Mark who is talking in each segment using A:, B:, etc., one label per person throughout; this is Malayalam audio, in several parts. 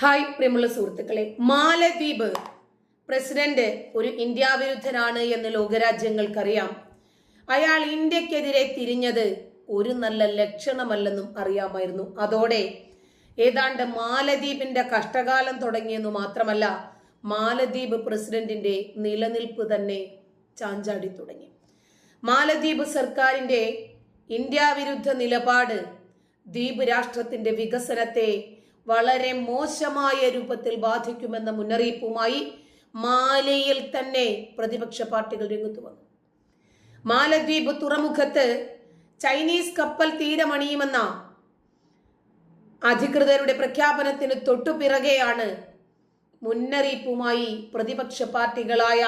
A: ഹായ് പ്രിയമുള്ള സുഹൃത്തുക്കളെ. മാലദ്വീപ് പ്രസിഡന്റ് ഒരു ഇന്ത്യ വിരുദ്ധനാണ് എന്ന് ലോകരാജ്യങ്ങൾക്കറിയാം. അയാൾ ഇന്ത്യക്കെതിരെ തിരിഞ്ഞത് ഒരു നല്ല ലക്ഷണമല്ലെന്നും അറിയാമായിരുന്നു. അതോടെ ഏതാണ്ട് മാലദ്വീപിന്റെ കഷ്ടകാലം തുടങ്ങിയെന്നു മാത്രമല്ല മാലദ്വീപ് പ്രസിഡന്റിന്റെ നിലനിൽപ്പ് തന്നെ ചാഞ്ചാടി തുടങ്ങി. മാലദ്വീപ് സർക്കാരിന്റെ ഇന്ത്യ വിരുദ്ധ നിലപാട് ദ്വീപ് രാഷ്ട്രത്തിന്റെ വികസനത്തെ വളരെ മോശമായ രൂപത്തിൽ ബാധിക്കുമെന്ന മുന്നറിയിപ്പുമായി മാലയിൽ തന്നെ പ്രതിപക്ഷ പാർട്ടികൾ രംഗത്ത് വന്നു. മാലദ്വീപ് തുറമുഖത്ത് ചൈനീസ് കപ്പൽ തീരമണിയുമെന്ന അധികൃതരുടെ പ്രഖ്യാപനത്തിന് തൊട്ടുപിറകെയാണ് മുന്നറിയിപ്പുമായി പ്രതിപക്ഷ പാർട്ടികളായ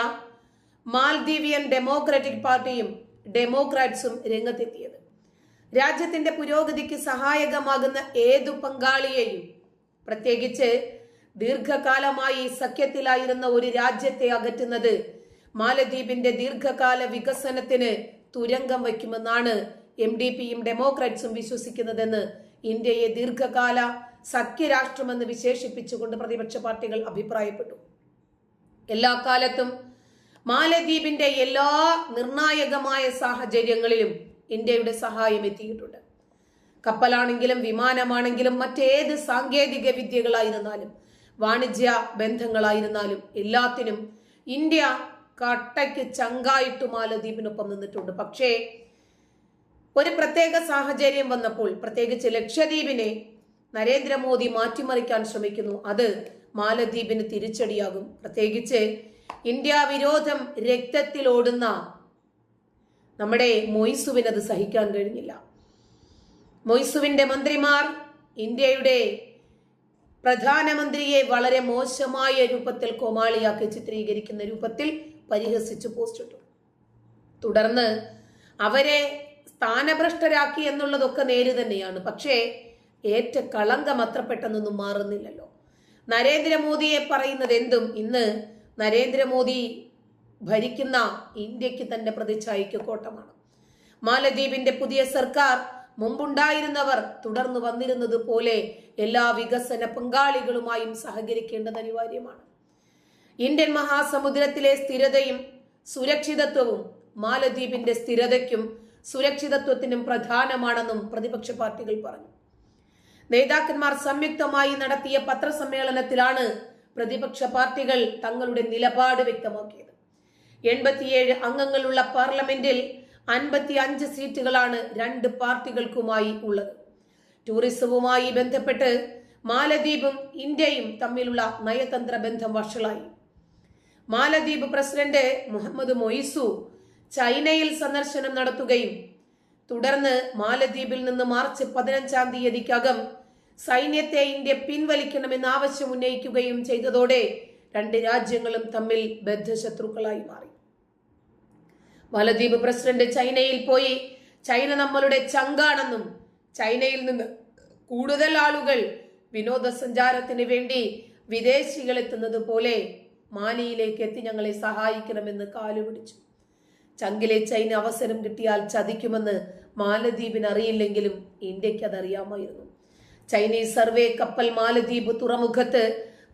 A: മാൽദ്വീപിയൻ ഡെമോക്രാറ്റിക് പാർട്ടിയും ഡെമോക്രാറ്റ്സും രംഗത്തെത്തിയത്. രാജ്യത്തിന്റെ പുരോഗതിക്ക് സഹായകമാകുന്ന ഏതു പങ്കാളിയെയും പ്രത്യേകിച്ച് ദീർഘകാലമായി സഖ്യത്തിലായിരുന്ന ഒരു രാജ്യത്തെ അകറ്റുന്നത് മാലദ്വീപിന്റെ ദീർഘകാല വികസനത്തിന് തുരങ്കം വയ്ക്കുമെന്നാണ് എം ഡി പിയും ഡെമോക്രാറ്റ്സും വിശ്വസിക്കുന്നതെന്ന് ഇന്ത്യയെ ദീർഘകാല സഖ്യരാഷ്ട്രമെന്ന് വിശേഷിപ്പിച്ചുകൊണ്ട് പ്രതിപക്ഷ പാർട്ടികൾ അഭിപ്രായപ്പെട്ടു. എല്ലാ കാലത്തും മാലദ്വീപിന്റെ എല്ലാ നിർണായകമായ സാഹചര്യങ്ങളിലും ഇന്ത്യയുടെ സഹായം എത്തിയിട്ടുണ്ട്. കപ്പലാണെങ്കിലും വിമാനമാണെങ്കിലും മറ്റേത് സാങ്കേതിക വിദ്യകളായിരുന്നാലും വാണിജ്യ ബന്ധങ്ങളായിരുന്നാലും എല്ലാത്തിനും ഇന്ത്യ കട്ടയ്ക്ക് ചങ്കായിട്ട് മാലദ്വീപിനൊപ്പം നിന്നിട്ടുണ്ട്. പക്ഷേ ഒരു പ്രത്യേക സാഹചര്യം വന്നപ്പോൾ പ്രത്യേകിച്ച് ലക്ഷദ്വീപിനെ നരേന്ദ്രമോദി മാറ്റിമറിക്കാൻ ശ്രമിക്കുന്നു. അത് മാലദ്വീപിന് തിരിച്ചടിയാകും. പ്രത്യേകിച്ച് ഇന്ത്യ വിരോധം രക്തത്തിൽ ഓടുന്ന നമ്മുടെ മൊയ്സുവിന് അത് സഹിക്കാൻ കഴിഞ്ഞില്ല. മൊയ്സുവിന്റെ മന്ത്രിമാർ ഇന്ത്യയുടെ പ്രധാനമന്ത്രിയെ വളരെ മോശമായ രൂപത്തിൽ കോമാളിയാക്കി ചിത്രീകരിക്കുന്ന രൂപത്തിൽ പരിഹസിച്ച് പോസ്റ്റിട്ടു തുടർന്ന് അവരെ സ്ഥാനഭ്രഷ്ടരാക്കി എന്നുള്ളതൊക്കെ നേര് തന്നെയാണ്. പക്ഷേ ഏറ്റ കളങ്കം അത്ര പെട്ടെന്നൊന്നും മാറുന്നില്ലല്ലോ. നരേന്ദ്രമോദിയെ പറയുന്നത് എന്തും ഇന്ന് നരേന്ദ്രമോദി ഭരിക്കുന്ന ഇന്ത്യയ്ക്ക് തന്റെ പ്രതിച്ഛായക്ക് കോട്ടമാണ്. മാലദ്വീപിന്റെ പുതിയ സർക്കാർ മുമ്പുണ്ടായിരുന്നവർ തുടർന്നു വന്നിരുന്നത് പോലെ എല്ലാ വികസന പങ്കാളികളുമായും സഹകരിക്കേണ്ടത് അനിവാര്യമാണ്. ഇന്ത്യൻ മഹാസമുദ്രത്തിലെ സ്ഥിരതയും സുരക്ഷിതത്വവും മാലദ്വീപിന്റെ സ്ഥിരതയ്ക്കും സുരക്ഷിതത്വത്തിനും പ്രധാനമാണെന്നും പ്രതിപക്ഷ പാർട്ടികൾ പറഞ്ഞു. നേതാക്കന്മാർ സംയുക്തമായി നടത്തിയ പത്രസമ്മേളനത്തിലാണ് പ്രതിപക്ഷ പാർട്ടികൾ തങ്ങളുടെ നിലപാട് വ്യക്തമാക്കിയത്. എൺപത്തിയേഴ് അംഗങ്ങളുള്ള പാർലമെന്റിൽ അൻപത്തി അഞ്ച് സീറ്റുകളാണ് രണ്ട് പാർട്ടികൾക്കുമായി ഉള്ളത്. ടൂറിസവുമായി ബന്ധപ്പെട്ട് മാലദ്വീപും ഇന്ത്യയും തമ്മിലുള്ള നയതന്ത്ര ബന്ധം വഷളായി. മാലദ്വീപ് പ്രസിഡന്റ് മുഹമ്മദ് മൊയ്സു ചൈനയിൽ സന്ദർശനം നടത്തുകയും തുടർന്ന് മാലദ്വീപിൽ നിന്ന് മാർച്ച് പതിനഞ്ചാം തീയതിക്കകം സൈന്യത്തെ ഇന്ത്യ പിൻവലിക്കണമെന്ന് ആവശ്യം ഉന്നയിക്കുകയും ചെയ്തതോടെ രണ്ട് രാജ്യങ്ങളും തമ്മിൽ ബദ്ധശത്രുക്കളായി മാറി. മാലദ്വീപ് പ്രസിഡന്റ് ചൈനയിൽ പോയി. ചൈന നമ്മളുടെ ചങ്കാണെന്നും ചൈനയിൽ നിന്ന് കൂടുതൽ ആളുകൾ വിനോദസഞ്ചാരത്തിന് വേണ്ടി വിദേശികൾ എത്തുന്നത് പോലെ മാലിയിലേക്ക് എത്തി ഞങ്ങളെ സഹായിക്കണമെന്ന് കാലുപിടിച്ചു ചങ്കിലെ ചൈന അവസരം കിട്ടിയാൽ ചതിക്കുമെന്ന് മാലദ്വീപിന് അറിയില്ലെങ്കിലും ഇന്ത്യയ്ക്ക് അതറിയാമായിരുന്നു. ചൈനീസ് സർവേ കപ്പൽ മാലദ്വീപ് തുറമുഖത്ത്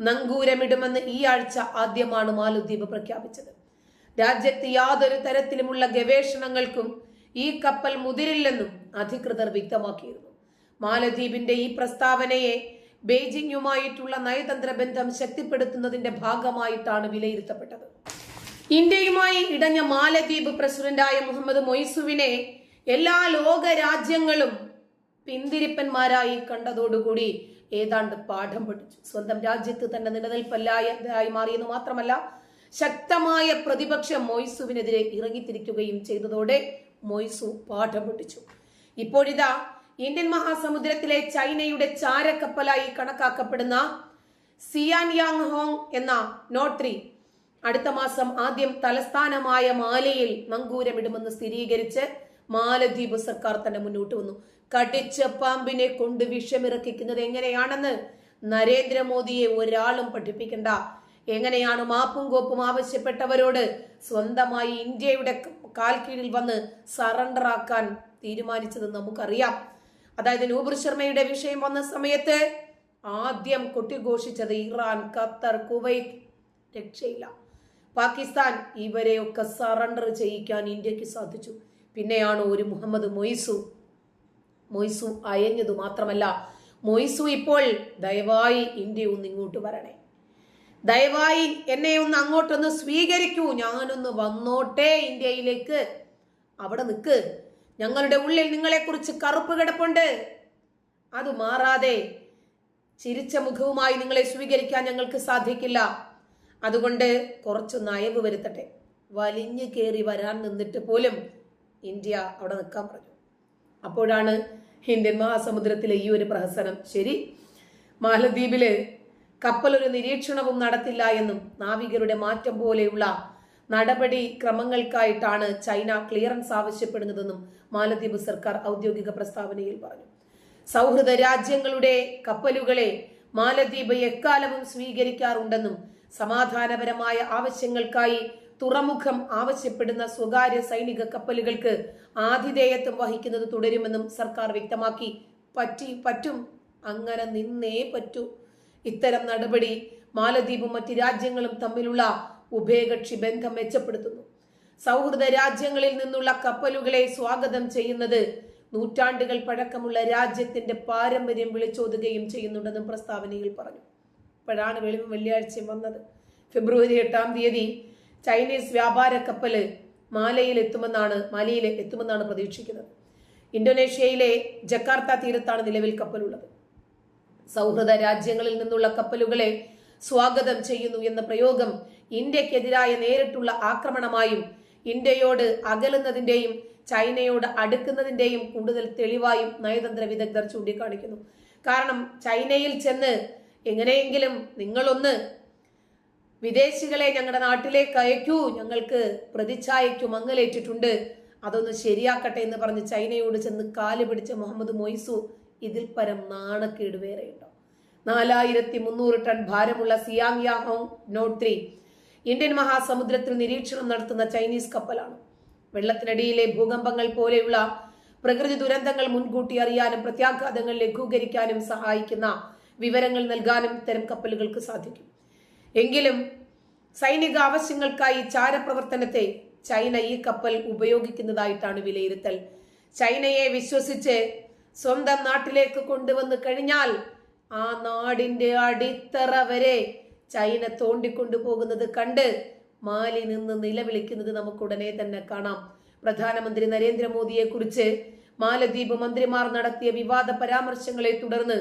A: നങ്കൂരമിടുമെന്ന് ഈ ആഴ്ച ആദ്യമാണ് മാലദ്വീപ് പ്രഖ്യാപിച്ചത്. രാജ്യത്ത് യാതൊരു തരത്തിലുമുള്ള ഗവേഷണങ്ങൾക്കും ഈ കപ്പൽ മുതിരില്ലെന്നും അധികൃതർ വ്യക്തമാക്കിയിരുന്നു. മാലദ്വീപിന്റെ ഈ പ്രസ്താവനയെ ബെയ്ജിംഗുമായിട്ടുള്ള നയതന്ത്ര ബന്ധം ശക്തിപ്പെടുത്തുന്നതിന്റെ ഭാഗമായിട്ടാണ് വിലയിരുത്തപ്പെട്ടത്. ഇന്ത്യയുമായി ഇടഞ്ഞ മാലദ്വീപ് പ്രസിഡന്റായ മുഹമ്മദ് മൊയ്സുവിനെ എല്ലാ ലോക രാജ്യങ്ങളും പിന്തിരിപ്പന്മാരായി കണ്ടതോടുകൂടി ഏതാണ്ട് പാഠം പഠിച്ചു. സ്വന്തം രാജ്യത്ത് തന്നെ നിലനിൽപ്പല്ലായി മാറിയെന്ന് മാത്രമല്ല ശക്തമായ പ്രതിപക്ഷ മൊയ്സുവിനെതിരെ ഇറങ്ങിത്തിരിക്കുകയും ചെയ്തതോടെ മൊയ്സു പാഠം പഠിച്ചു ഇപ്പോഴിതാ ഇന്ത്യൻ മഹാസമുദ്രത്തിലെ ചൈനയുടെ ചാരക്കപ്പലായി കണക്കാക്കപ്പെടുന്ന സിയാൻ യാങ് ഹോങ് എന്ന നോട്രി അടുത്ത മാസം ആദ്യം തലസ്ഥാനമായ മാലയിൽ നങ്കൂരമിടുമെന്ന് സ്ഥിരീകരിച്ച് മാലദ്വീപ് സർക്കാർ തന്നെ മുന്നോട്ട് വന്നു. കടിച്ച പാമ്പിനെ കൊണ്ട് വിഷമിറക്കിക്കുന്നത് എങ്ങനെയാണെന്ന് നരേന്ദ്രമോദിയെ ഒരാളും പഠിപ്പിക്കണ്ട. എങ്ങനെയാണ് മാപ്പും കോപ്പും ആവശ്യപ്പെട്ടവരോട് സ്വന്തമായി ഇന്ത്യയുടെ കാൽ കീഴിൽ വന്ന് സറണ്ടർ ആക്കാൻ തീരുമാനിച്ചത് നമുക്കറിയാം. അതായത് നൂപുർ ശർമ്മയുടെ വിഷയം വന്ന സമയത്ത് ആദ്യം കൊട്ടിഘോഷിച്ചത് ഇറാൻ ഖത്തർ കുവൈത്ത് രക്ഷയില്ല. പാകിസ്ഥാൻ ഇവരെയൊക്കെ സറണ്ടർ ചെയ്യിക്കാൻ ഇന്ത്യയ്ക്ക് സാധിച്ചു. പിന്നെയാണ് ഒരു മുഹമ്മദ് മൊയ്സു. മൊയ്സു അയഞ്ഞത് മാത്രമല്ല മൊയ്സു ഇപ്പോൾ ദയവായി ഇന്ത്യ ഒന്ന് ഇങ്ങോട്ട് വരണേ. ദയവായി എന്നെ ഒന്ന് അങ്ങോട്ടൊന്ന് സ്വീകരിക്കൂ. ഞാനൊന്ന് വന്നോട്ടെ ഇന്ത്യയിലേക്ക്. അവിടെ നിൽക്ക് ഞങ്ങളുടെ ഉള്ളിൽ നിങ്ങളെക്കുറിച്ച് കറുപ്പ് കിടപ്പുണ്ട്. അത് മാറാതെ ചിരിച്ച മുഖവുമായി നിങ്ങളെ സ്വീകരിക്കാൻ ഞങ്ങൾക്ക് സാധിക്കില്ല. അതുകൊണ്ട് കുറച്ച് നയവ് വരുത്തട്ടെ. വലിഞ്ഞു കയറി വരാൻ നിന്നിട്ട് പോലും ഇന്ത്യ അവിടെ നിൽക്കാൻ പറഞ്ഞു. അപ്പോഴാണ് ഇന്ത്യൻ മഹാസമുദ്രത്തിലെ ഈ ഒരു പ്രഹസനം. ശരി. മാലദ്വീപിൽ കപ്പൽ ഒരു നിരീക്ഷണവും നടത്തില്ല എന്നും നാവികരുടെ മാറ്റം പോലെയുള്ള നടപടി ക്രമങ്ങൾക്കായിട്ടാണ് ചൈന ക്ലിയറൻസ് ആവശ്യപ്പെടുന്നതെന്നും മാലദ്വീപ് സർക്കാർ ഔദ്യോഗിക പ്രസ്താവനയിൽ പറഞ്ഞു. സൗഹൃദ രാജ്യങ്ങളുടെ കപ്പലുകളെ മാലദ്വീപ് എക്കാലവും സ്വീകരിക്കാറുണ്ടെന്നും സമാധാനപരമായ ആവശ്യങ്ങൾക്കായി തുറമുഖം ആവശ്യപ്പെടുന്ന സ്വകാര്യ സൈനിക കപ്പലുകൾക്ക് ആതിഥേയത്വം വഹിക്കുന്നത് തുടരുമെന്നും സർക്കാർ വ്യക്തമാക്കി. പറ്റി പറ്റും. അങ്ങനെ നിന്നേ പറ്റൂ. ഇത്തരം നടപടി മാലദ്വീപും മറ്റ് രാജ്യങ്ങളും തമ്മിലുള്ള ഉഭയകക്ഷി ബന്ധം മെച്ചപ്പെടുത്തുന്നു. സൗഹൃദ രാജ്യങ്ങളിൽ നിന്നുള്ള കപ്പലുകളെ സ്വാഗതം ചെയ്യുന്നത് നൂറ്റാണ്ടുകൾ പഴക്കമുള്ള രാജ്യത്തിന്റെ പാരമ്പര്യം വിളിച്ചോതുകയും ചെയ്യുന്നുണ്ടെന്നും പ്രസ്താവനയിൽ പറഞ്ഞു. ഇപ്പോഴാണ് വെളിവ് വെള്ളിയാഴ്ചയും വന്നത്. ഫെബ്രുവരി എട്ടാം തീയതി ചൈനീസ് വ്യാപാര കപ്പൽ മാലയിൽ എത്തുമെന്നാണ് മാലിയിൽ എത്തുമെന്നാണ് പ്രതീക്ഷിക്കുന്നത്. ഇന്തോനേഷ്യയിലെ ജക്കാർത്ത തീരത്താണ് നിലവിൽ കപ്പലുള്ളത്. സൗഹൃദ രാജ്യങ്ങളിൽ നിന്നുള്ള കപ്പലുകളെ സ്വാഗതം ചെയ്യുന്നു എന്ന പ്രയോഗം ഇന്ത്യക്കെതിരായ നേരിട്ടുള്ള ആക്രമണമായും ഇന്ത്യയോട് അകലുന്നതിന്റെയും ചൈനയോട് അടുക്കുന്നതിന്റെയും കൂടുതൽ തെളിവായും നയതന്ത്ര വിദഗ്ധർ ചൂണ്ടിക്കാണിക്കുന്നു. കാരണം ചൈനയിൽ ചെന്ന് എങ്ങനെയെങ്കിലും നിങ്ങളൊന്ന് വിദേശികളെ ഞങ്ങളുടെ നാട്ടിലേക്ക് അയക്കൂ ഞങ്ങൾക്ക് പ്രതിച്ഛായയ്ക്കു മങ്ങലേറ്റിട്ടുണ്ട് അതൊന്ന് ശരിയാക്കട്ടെ എന്ന് പറഞ്ഞ് ചൈനയോട് ചെന്ന് കാൽ പിടിച്ച മുഹമ്മദ് മൊയ്സു ഇതിൽ പരം നാണക്കേട് വേറെയുണ്ടോ? നാലായിരത്തി മുന്നൂറ് ടൺ ഭാരമുള്ള Xiang Yanghong nought three Indian മഹാസമുദ്രത്തിൽ നിരീക്ഷണം നടത്തുന്ന ചൈനീസ് കപ്പലാണ്. വെള്ളത്തിനടിയിലെ ഭൂകമ്പങ്ങൾ പോലെയുള്ള പ്രകൃതി ദുരന്തങ്ങൾ മുൻകൂട്ടി അറിയാനും പ്രത്യാഘാതങ്ങൾ ലഘൂകരിക്കാനും സഹായിക്കുന്ന വിവരങ്ങൾ നൽകാനും ഇത്തരം കപ്പലുകൾക്ക് സാധിക്കും. എങ്കിലും സൈനിക ആവശ്യങ്ങൾക്കായി ചാരപ്രവർത്തനത്തെ ചൈന ഈ കപ്പൽ ഉപയോഗിക്കുന്നതായിട്ടാണ് വിലയിരുത്തൽ. ചൈനയെ വിശ്വസിച്ച് സ്വന്തം നാട്ടിലേക്ക് കൊണ്ടുവന്നു കഴിഞ്ഞാൽ ആ നാടിന്റെ അടിത്തറ വരെ ചൈന തോണ്ടിക്കൊണ്ടു പോകുന്നത് കണ്ട് മാലി നിന്ന് നിലവിളിക്കുന്നത് നമുക്ക് ഉടനെ തന്നെ കാണാം. പ്രധാനമന്ത്രി നരേന്ദ്രമോദിയെ കുറിച്ച് മാലദ്വീപ് മന്ത്രിമാർ നടത്തിയ വിവാദ പരാമർശങ്ങളെ തുടർന്ന്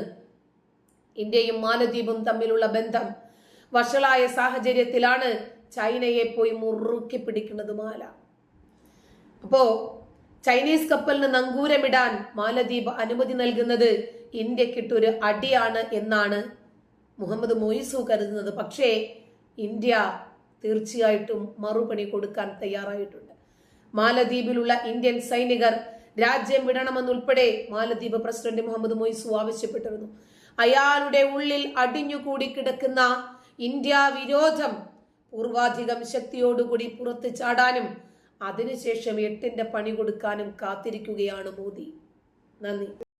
A: ഇന്ത്യയും മാലദ്വീപും തമ്മിലുള്ള ബന്ധം വഷളായ സാഹചര്യത്തിലാണ് ചൈനയെ പോയി മുറുക്കി പിടിക്കുന്നത് മാല. അപ്പോ ചൈനീസ് കപ്പലിന് നങ്കൂരമിടാൻ മാലദ്വീപ് അനുമതി നൽകുന്നത് ഇന്ത്യക്കിട്ടൊരു അടിയാണ് എന്നാണ് മുഹമ്മദ് മൊയ്സു കരുതുന്നത്. പക്ഷേ ഇന്ത്യ തീർച്ചയായിട്ടും മറുപടി കൊടുക്കാൻ തയ്യാറായിട്ടുണ്ട്. മാലദ്വീപിലുള്ള ഇന്ത്യൻ സൈനികർ രാജ്യം വിടണമെന്നുൾപ്പെടെ മാലദ്വീപ് പ്രസിഡന്റ് മുഹമ്മദ് മൊയ്സു ആവശ്യപ്പെട്ടിരുന്നു. അയാളുടെ ഉള്ളിൽ അടിഞ്ഞുകൂടി കിടക്കുന്ന ഇന്ത്യ വിരോധം പൂർവാധികം ശക്തിയോടുകൂടി പുറത്തു ചാടാനും അതിനുശേഷം എട്ടിന്റെ പണി കൊടുക്കാനും കാത്തിരിക്കുകയാണ് മോദി. നന്ദി.